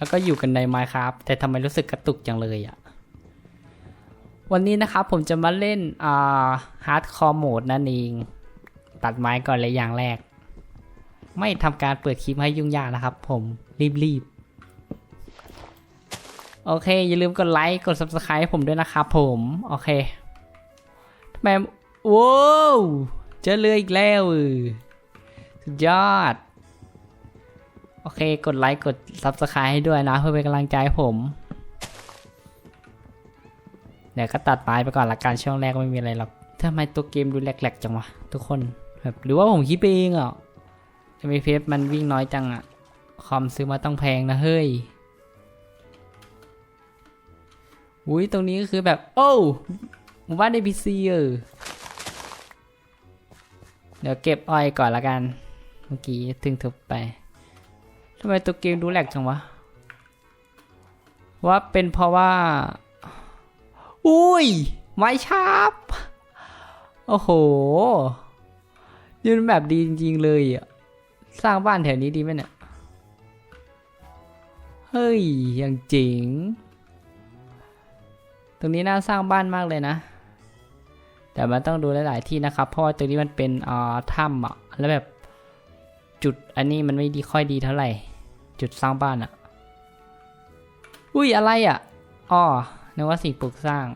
แล้วก็อยู่กันใน Minecraft แต่ทำไมรู้สึกกระตุกจังเลยอะ่ะ วันนี้นะครับผมจะมาเล่นอ่าฮาร์ดคอร์โหมดนั่นเอง ตัดไม้ก่อนเลยอย่างแรก ไม่ทำการเปิดคลิปให้ยุ่งยากนะครับผมรีบๆ โอเค อย่าลืมกดไลค์กด Subscribe ให้ผมด้วยนะครับผม โอเคทำไมว้าวเจอเรืออีกแล้วสุดยอด โอเค กดไลค์ กด Subscribe ให้ด้วยนะ เพื่อเป็นกำลังใจให้ผม เดี๋ยวก็ตัดไม้ไปก่อนละกันช่วงแรกไม่มีอะไรหรอกทำไมตัวเกมดูแหลกๆจังวะทุกคนแบบหรือว่าผมคิดไปเองอะจะมีเพฟมันวิ่งน้อยจังอะ คอมซื้อมาต้องแพงนะเฮ้ยอุ้ยตรงนี้ก็คือแบบ โอ้หมู่บ้านเอพีซีเออเดี๋ยวเก็บอ้อยก่อนละกัน เมื่อกี้ถึงทุบไป ทำไมตัวเกมดูแหลกจังวะ ว่าเป็นเพราะว่า อุ้ย ไม้ชาบโอ้โหยืนแบบดีจริง ๆ เลยอะ สร้างบ้านแถวนี้ดีไหมเนี่ย เฮ้ย ยังเจ๋ง ตรงนี้น่าสร้างบ้านมากเลยนะ แต่มันต้องดูหลาย ๆ ที่นะครับ เพราะว่าตรงนี้มันเป็นอ่าถ้ำอะ แล้วแบบจุดอันนี้มันไม่ดีค่อยดีเท่าไหร่ จุดสร้างบ้านอะอุ้ยอะไรอะอ๋อนึกว่าสิ่งปลูกสร้าง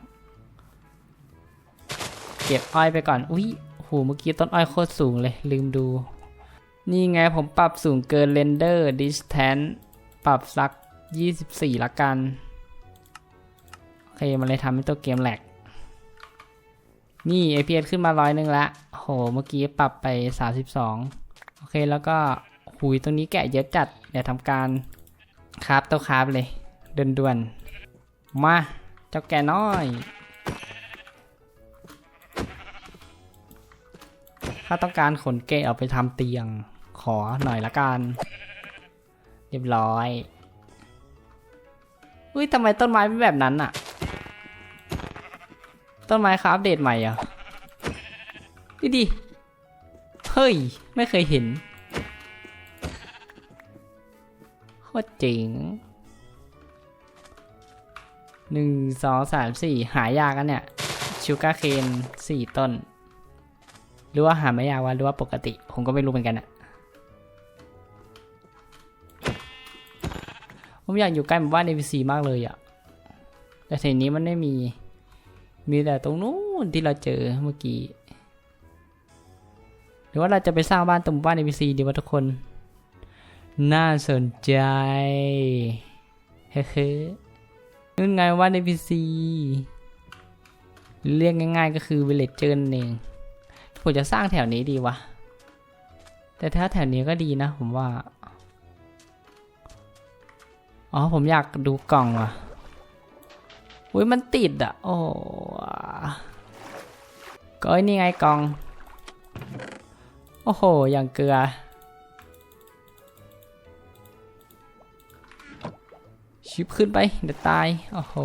เก็บอ้อยไปก่อน อุ้ยโหเมื่อกี้ต้นอ้อยโคตรสูงเลย ลืมดู นี่ไงผมปรับสูงเกิน render distance ปรับสัก 24 ละกัน โอเค มันเลยทำให้ตัวเกมแหลก นี่ APS ขึ้นมาร้อยหนึ่งละโห เมื่อกี้ปรับไป 32 โอเคแล้วก็ หุยตรงนี้แกะเยอะจัด เดี๋ยวทำการคราฟตัวคราฟเลยเดินด่วนมาเจ้าแก่น้อยถ้าต้องการขนเกะเอาไปทำเตียงขอหน่อยละกันเรียบร้อยอุ้ยทำไมต้นไม้เป็นแบบนั้นอะต้นไม้ครับอัปเดตใหม่อะนี่ดิเฮ้ย ไม่เคยเห็น คตรเจ๋งหนึ่งสองสามสี่หายากกันเนี่ย ชูการ์เคนสี่ต้น หรือว่าหาไม่ยากวะหรือว่าปกติ ผมก็ไม่รู้เหมือนกันอะผมอยากอยู่ใกล้หมู่บ้าน NPC มากเลยอะแต่ทีนี้มันไม่มี มีแต่ตรงนู้นที่เราเจอเมื่อกี้ หรือว่าเราจะไปสร้างบ้านตรงหมู่บ้าน NPC ดีวะทุกคน น่าสนใจ เฮ้ยนู่นไงว่า NPC เรียกง่าย ๆ ก็คือ villager นั่นเองผมจะสร้างแถวนี้ดีวะ แต่ถ้าแถวนี้ก็ดีนะ ผมว่า อ๋อ ผมอยากดูกล่องว่ะอุ้ยมันติดอะ โอ้ก็ไอ้นี่ไงกล่อง โอ้โห อย่างเกลือ ชิปขึ้นไปเดี๋ยวตาย โอ้โห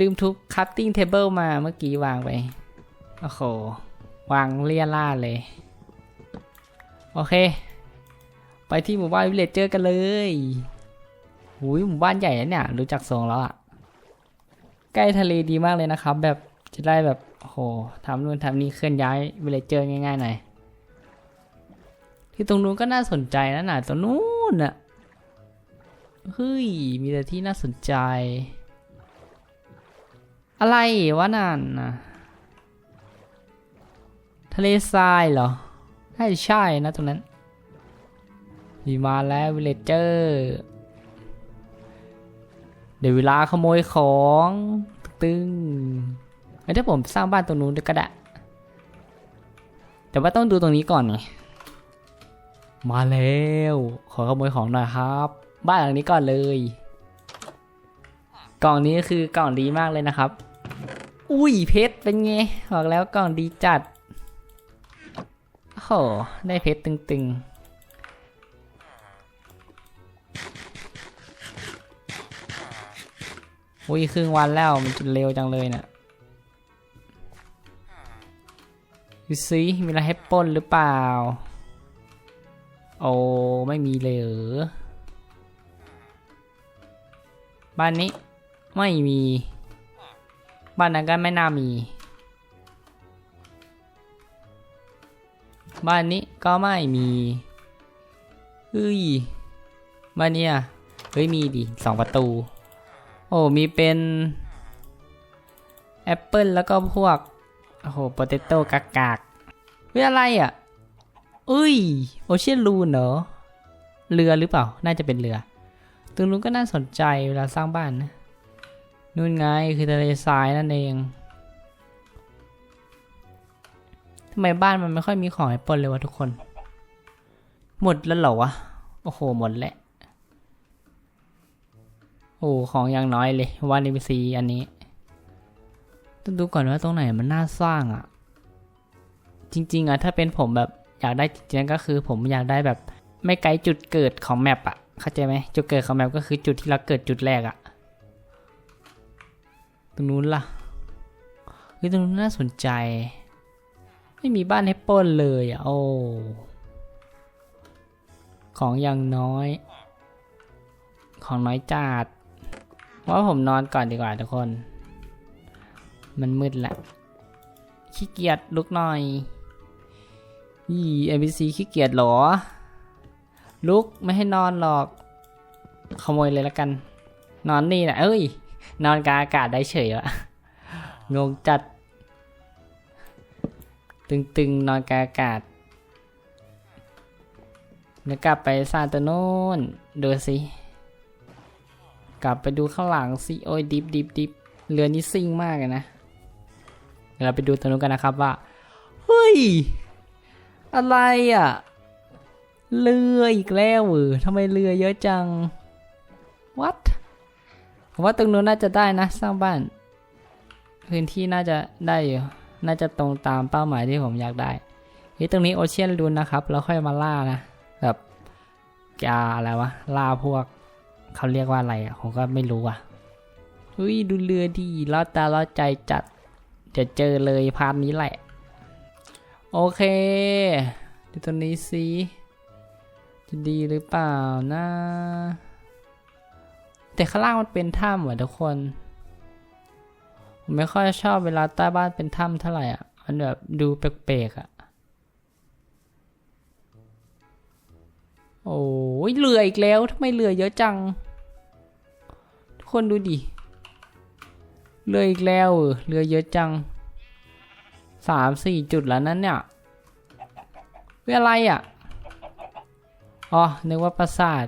ลืมทุบคัตติ้งเทเบิลมาเมื่อกี้วางไป โอ้โห วางเลี่ยล่าเลย โอเค ไปที่หมู่บ้านวิลเลจเจอร์กันเลยหุยหมู่บ้านใหญ่นะเนี่ย รู้จักทรงแล้วอะใกล้ทะเลดีมากเลยนะครับ แบบจะได้แบบโอ้โหทำนู่นทำนี่เคลื่อนย้ายวิลเลจเจอร์ง่ายๆหน่อยที่ตรงนู้นก็น่าสนใจนะน่ะตรงนู้นอะ เฮ้ย มีแต่ที่น่าสนใจ อะไรวะนั่นน่ะทะเลทรายเหรอใช่ใช่นะตรงนั้นมีมาแล้ววิลเลจเจอร์ เดี๋ยวเวลาขโมยของตึงไอ้ถ้าผมสร้างบ้านตรงนู้นก็ได้ แต่ว่าต้องดูตรงนี้ก่อนไงมาแล้ว ขอขโมยของหน่อยครับ บ้านหลังนี้ก่อนเลย กล่องนี้คือกล่องดีมากเลยนะครับ อุ้ยเพชรเป็นไงบอกแล้วกล่องดีจัดโอ้โหได้เพชรตึงๆอุ้ยครึ่งวันแล้วมันจะเร็วจังเลยเนะี่ยดูซิมีอะไรให้ป้นหรือเปล่า โอ้ไม่มีเลยเหรอ บ้านนี้ไม่มี บ้านนั้นก็ไม่น่ามี บ้านนี้ก็ไม่มีเฮ้ยบ้านเนี้ยเฮ้ยมีดิสองประตู โอ้มีเป็นแอปเปิลแล้วก็พวก โอ้โหโปเตโต้กากากๆเฮ้ยอะไรอะเอ้ย โอเชียนรูนเหรอ เรือหรือเปล่า น่าจะเป็นเรือ ตรงนู้นก็น่าสนใจเวลาสร้างบ้านนะนู่นไงคือทะเลทรายนั่นเองทำไมบ้านมันไม่ค่อยมีของให้ปนเลยวะทุกคน หมดแล้วเหรอวะ โอ้โห หมดแล้ว โอ้ของอย่างน้อยเลยวันนี้ซีอันนี้ ต้องดูก่อนว่าตรงไหนมันน่าสร้างอะ่ะ จริง ๆอะ่ะถ้าเป็นผมแบบอยากได้จริงๆก็คือผมอยากได้แบบไม่ไกลจุดเกิดของแมปอะ่ะ เข้าใจไหมจุดเกิดของแมปก็คือจุดที่เราเกิดจุดแรกอะตรงนู้นล่ะเฮ้ยตรงนู้นน่าสนใจ ไม่มีบ้านให้ปล้นเลยอะโอ้ของอย่างน้อย ของน้อยจัดว่าผมนอนก่อนดีกว่าทุกคน มันมืดละขี้เกียจลุกหน่อยยี่เอ็มบีซีขี้เกียจเหรอ ลุกไม่ให้นอนหรอก ขโมยเลยละกัน นอนนี่นะเอ้ย นอนกลางอากาศได้เฉยวะงงจัด ตึงๆนอนกลางอากาศเดี๋ยวกลับไปซานตโนนดูสิกลับไปดูข้างหลังสิโอ้ยดิบดิบดิบเรือนี้ซิ่งมากเลยนะเดี๋ยวเราไปดูตรงนู้นกันนะครับว่า เฮ้ย อะไรอะ เรืออีกแล้วเออทำไมเรือเยอะจัง what ผมว่าตรงนู้นน่าจะได้นะ สร้างบ้าน พื้นที่น่าจะได้อยู่ น่าจะตรงตามเป้าหมายที่ผมอยากได้เฮ้ยตรงนี้โอเชียนรูนนะครับ แล้วค่อยมาล่านะ แบบกาอะไรวะ ล่าพวกเขาเรียกว่าอะไรอะ ผมก็ไม่รู้อะเฮ้ยดูเรือดีล้อตาล้อใจจัด จะเจอเลยพาร์ทนี้แหละ โอเค ดูตัวนี้สิ จะดีหรือเปล่านะ แต่ข้างล่างมันเป็นถ้ำว่ะทุกคน ผมไม่ค่อยชอบเวลาใต้บ้านเป็นถ้ำเท่าไหร่อะ มันแบบดูแปลกๆอะ โอ้ยเรืออีกแล้วทำไมเรือเยอะจัง ทุกคนดูดิเรืออีกแล้วเออเรือเยอะจังสามสี่จุดแล้วนั้นเนี่ยเพื่ออะไรอะ อ๋อ นึกว่าปราสาท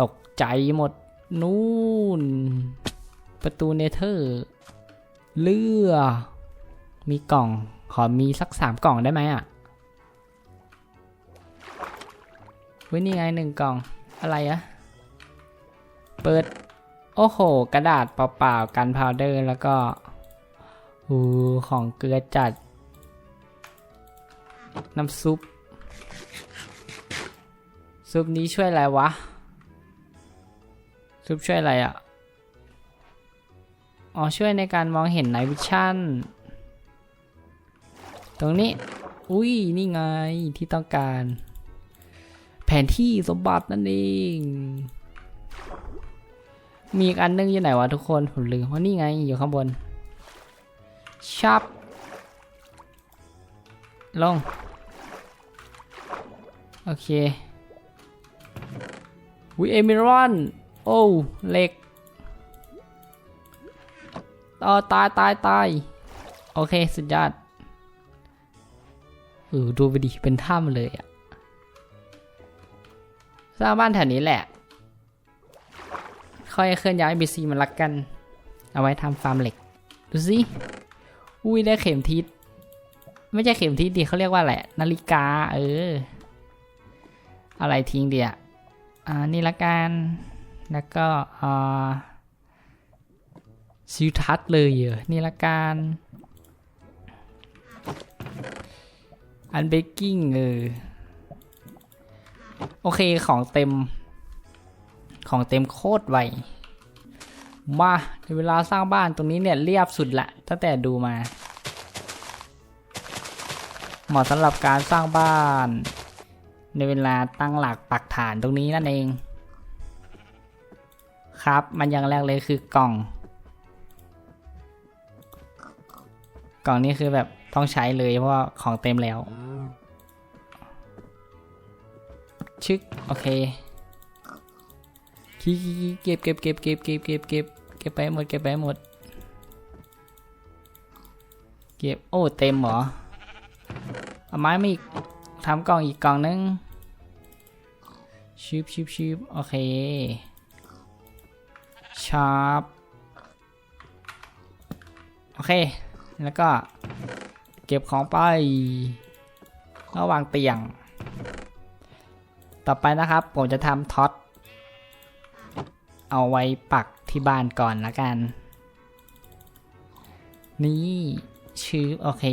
ตกใจหมด นู่น ประตูเนเธอร์เรือ มีกล่อง ขอมีสักสามกล่องได้ไหมอะเว้ยนี่ไงหนึ่งกล่อง อะไรอะเปิด โอ้โห กระดาษเปล่าๆ กันพาวเดอร์ แล้วก็อูของเกลือจัด น้ำซุป ซุปนี้ช่วยอะไรวะ ซุปช่วยอะไรอะ่ะ อ๋อ ช่วยในการมองเห็นไนวิชั่น ตรงนี้ อุ้ย นี่ไงที่ต้องการ แผนที่สมบัตินั่นเอง มีอีกอันนึงอยู่ไหนวะทุกคน ผมลืมว่านี่ไงอยู่ข้างบน ชับ ลง โอเค วิเอมิรอน โอ้เหล็กต่อตายตายตาย โอเค สุดยอดเออดูไปดิ เป็นถ้ำเลยอะสร้างบ้านแถวนี้แหละ ค่อยเคลื่อนย้ายบีซีมาลักกัน เอาไว้ทำฟาร์มเหล็ก ดูสิ อุ้ยได้เข็มทิศ ไม่ใช่เข็มทิศดิเขาเรียกว่าอะไรนาฬิกา เออ อะไรทิ้งเดียอ่า นี่ละกัน แล้วก็ซิวทัศเลยเหรอนี่ละกันอันเบกกิ้งเออโอเคของเต็ม ของเต็มโคตรไวมาในเวลาสร้างบ้านตรงนี้เนี่ยเรียบสุดละตั้งแต่ดูมา เหมาะสำหรับการสร้างบ้าน ในเวลาตั้งหลักปักฐานตรงนี้นั่นเอง ครับมันอย่างแรกเลยคือกล่อง กล่องนี้คือแบบต้องใช้เลยเพราะว่าของเต็มแล้ว ชึก โอเคเก็บเก็บเก็บเก็บเก็บเก็บเก็บเก็บไปหมดเก็บไปหมด เก็บ โอ้ เต็มเหรอเอาไม้มาอีก ทำกล่องอีกกล่องนึงชิบชิบชิบโอเคชาร์ปโอเค แล้วก็เก็บของไประหว่างเตียง ต่อไปนะครับ ผมจะทำท็อต เอาไว้ปักที่บ้านก่อนละกัน นี่ชื่อโอเค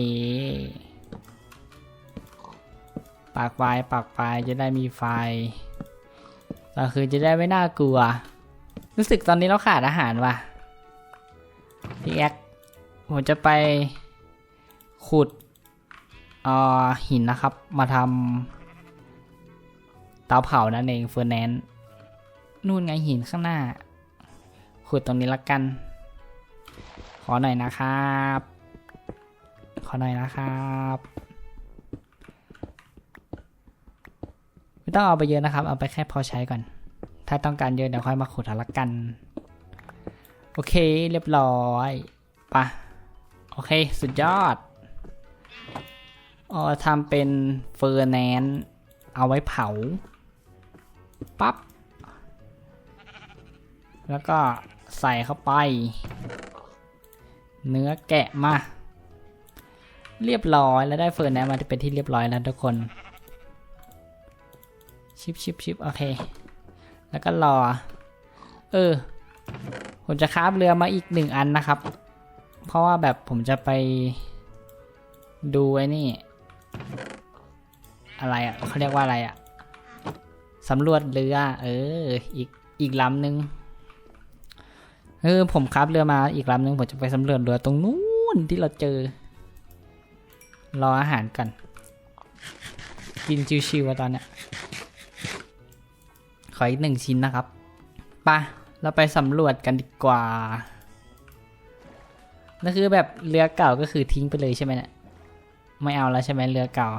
ปักไฟปักไฟจะได้มีไฟก็คือจะได้ไม่น่ากลัว รู้สึกตอนนี้เราขาดอาหารว่ะพี่แอ๊กผมจะไปขุดอ่อหินนะครับ มาทำเตาเผานั่นเองเฟอร์แนนซ์นู่นไงหินข้างหน้า ขุดตรงนี้ละกัน ขอหน่อยนะครับ ขอหน่อยนะครับ ไม่ต้องเอาไปเยอะนะครับ เอาไปแค่พอใช้ก่อน ถ้าต้องการเยอะเดี๋ยวค่อยมาขุดเอาละกัน โอเคเรียบร้อยปะโอเค สุดยอดอ๋อทำเป็นเฟอร์แนนซ์เอาไว้เผา ปั๊บ แล้วก็ใส่เข้าไป เนื้อแกะมา เรียบร้อยแล้วได้เฟอร์แนนซ์มาที่เป็นที่เรียบร้อยแล้วทุกคน ชิปชิปชิปโอเค แล้วก็รอ เออ ผมจะคราบเรือมาอีกหนึ่งอันนะครับ เพราะว่าแบบผมจะไปดูไอ้นี่ อะไรอะเขาเรียกว่าอะไรอะสำรวจเรือ เออ อีกอีกลำหนึ่งเออผมคราบเรือมาอีกลำหนึ่งผมจะไปสำรวจเรือตรงนู้นที่เราเจอ รออาหารกัน กินชิวๆอะตอนเนี้ย ออีกหนึ่งชิ้นนะครับปะเราไปสำรวจกันดีกว่านั่นคือแบบเรือเก่าก็คือทิ้งไปเลยใช่ไหมเนี่ยไม่เอาแล้วใช่ไหมเรือเก่า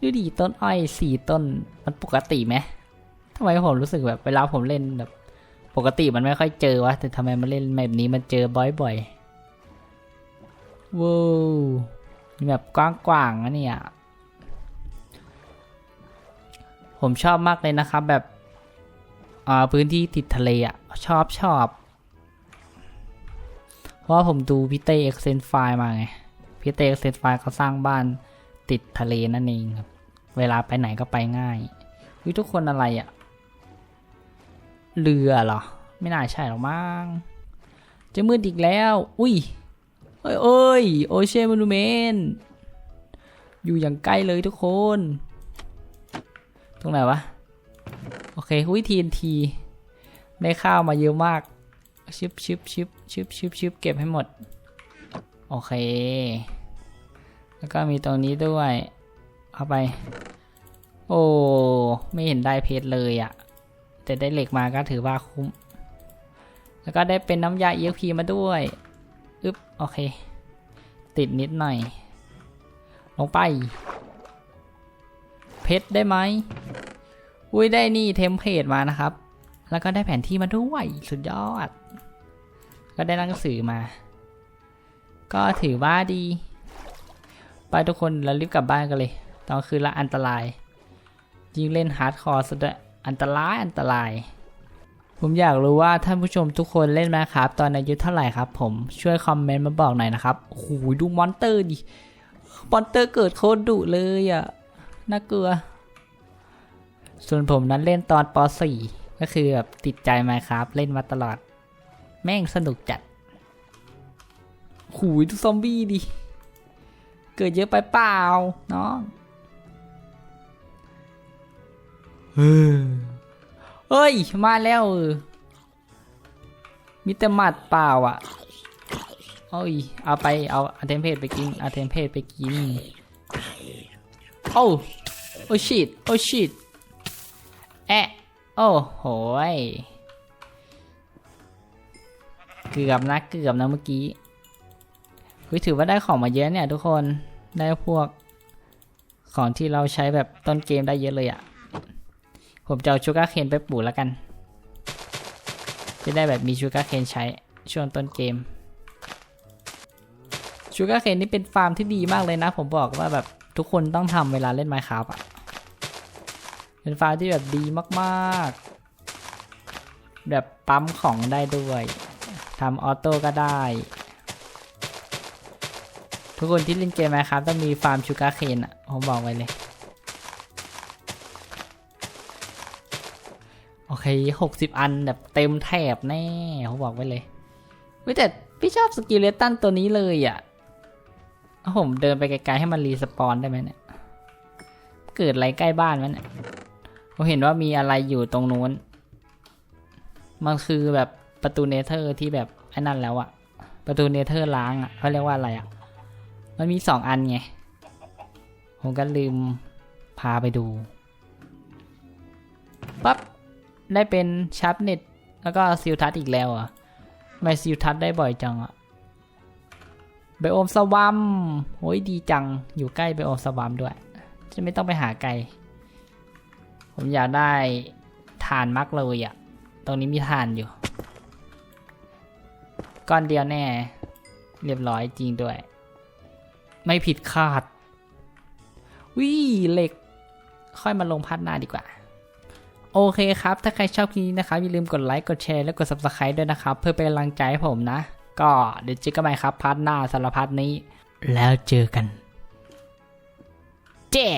ดูดีต้นอ้อยสี่ต้นมันปกติไหมทำไมผมรู้สึกแบบเวลาผมเล่นแบบ ปกติมันไม่ค่อยเจอวะแต่ทำไมมาเล่นแบบนี้มันเจอบ่อยๆว้าวแบบกว้างๆนะเนี่ย ผมชอบมากเลยนะครับแบบอ่าพื้นที่ติดทะเลอะชอบชอบ เพราะว่าผมดูพี่เต้เอ็กเซนไฟมาไงพี่เต้เอ็กเซนไฟเขาสร้างบ้านติดทะเลนั่นเองครับ เวลาไปไหนก็ไปง่ายวิทุกคนอะไรอะ เรือเหรอ ไม่น่าใช่หรอกมั้งจะมืดอีกแล้ว อุ้ยเอ้ยเอ้ยโอเชียนมนูเมน อยู่อย่างใกล้เลยทุกคน ตรงไหนวะ โอเคหุ้ยทีนทีได้ข้าวมาเยอะมาก ชิบชิบชิบชิบชิบชิบเก็บให้หมด โอเค แล้วก็มีตรงนี้ด้วย เอาไป โอ้ ไม่เห็นได้เพชรเลยอะ่ะ แต่ได้เหล็กมาก็ถือว่าคุ้ม แล้วก็ได้เป็นน้ำยา EXP มาด้วยอึ๊บ โอเค ติดนิดหน่อย ลงไป เพชรได้ไหม อุ้ยได้นี่เทมเพลตมานะครับ แล้วก็ได้แผนที่มาด้วยสุดยอด ก็ได้หนังสือมา ก็ถือว่าดี ไปทุกคนแล้วรีบกลับบ้านกันเลย ตอนคืนละอันตราย ยิ่งเล่นฮาร์ดคอร์สุดด้วยอันตรายอันตราย ผมอยากรู้ว่าท่านผู้ชมทุกคนเล่นไหมครับ ตอนอายุเท่าไหร่ครับ ผมช่วยคอมเมนต์มาบอกหน่อยนะครับโอ้โหดูมอนเตอร์ดิมอนเตอร์เกิดโคตรดุเลยอะ่ะน่ากลัว ส่วนผมนั้นเล่นตอนป .4 ก็คือแบบติดใจมาครับเล่นมาตลอด แม่งสนุกจัดหูยดูซอมบี้ดิ เกิดเยอะไปเปล่าน้องเฮ้ยเฮ้ยมาแล้วมีแต่หมัดเปล่าอะเอ้ย เอาไป เอาอาเทมเพจไปกินอาเทมเพจไปกิน โอ้ โอ้ชิตโอ้ชิต แอะ โอ้โหยเกือบนะเกือบนะเมื่อกี้วิถือว่าได้ของมาเยอะเนี่ยทุกคนได้พวกของที่เราใช้แบบต้นเกมได้เยอะเลยอะ่ะ ผมจะเอาชูการ์เคนไปปลูกแล้วกัน จะได้แบบมีชูการ์เคนใช้ช่วงต้นเกมชูการ์เคนนี่เป็นฟาร์มที่ดีมากเลยนะ ผมบอกว่าแบบทุกคนต้องทำเวลาเล่นไมค์ครับอะ เป็นฟาร์มที่แบบดีมากๆ แบบปั๊มของได้ด้วยทำออโต้ก็ได้ ทุกคนที่เล่นเกมไมครับต้องมีฟาร์มชูการ์เคนอะผมบอกไว้เลย โอเคหกสิบอันแบบเต็มแถบแน่ ผมบอกไว้เลยว้ยแต่พี่ชอบสกิลเลตันตัวนี้เลยอะอาผมเดินไปไกลๆให้มันรีสปอนได้ไหมเนี่ย เกิดอะไรใกล้บ้านมันเนี่ย ผมเห็นว่ามีอะไรอยู่ตรงนู้น มันคือแบบประตูเนเธอร์ที่แบบไอ้นั่นแล้วอะประตูเนเธอร์ล้างอะเขาเรียกว่าอะไรอะมันมีสองอันไง ผมก็ลืมพาไปดู ปั๊บ ได้เป็นชาร์ปเน็ต แล้วก็ซิลทัสอีกแล้วอะทำไม่ซิลทัสได้บ่อยจังอะไบโอมสวัมโอ้ยดีจัง อยู่ใกล้ไบโอมสวัมด้วย จะไม่ต้องไปหาไกล ผมอยากได้ฐานมักเลยอะตรงนี้มีฐานอยู่ ก้อนเดียวแน่ เรียบร้อยจริงด้วย ไม่ผิดคาดวิเหล็ก ค่อยมาลงพัดหน้าดีกว่า โอเคครับ ถ้าใครชอบคลิปนี้นะครับ อย่าลืมกดไลค์กดแชร์และกด subscribe ด้วยนะครับ เพื่อเป็นกำลังใจให้ผมนะ ก็เดี๋ยวเจอกันใหม่ครับพาร์ทหน้าสำหรับพาร์ทนี้ แล้วเจอกันแจ้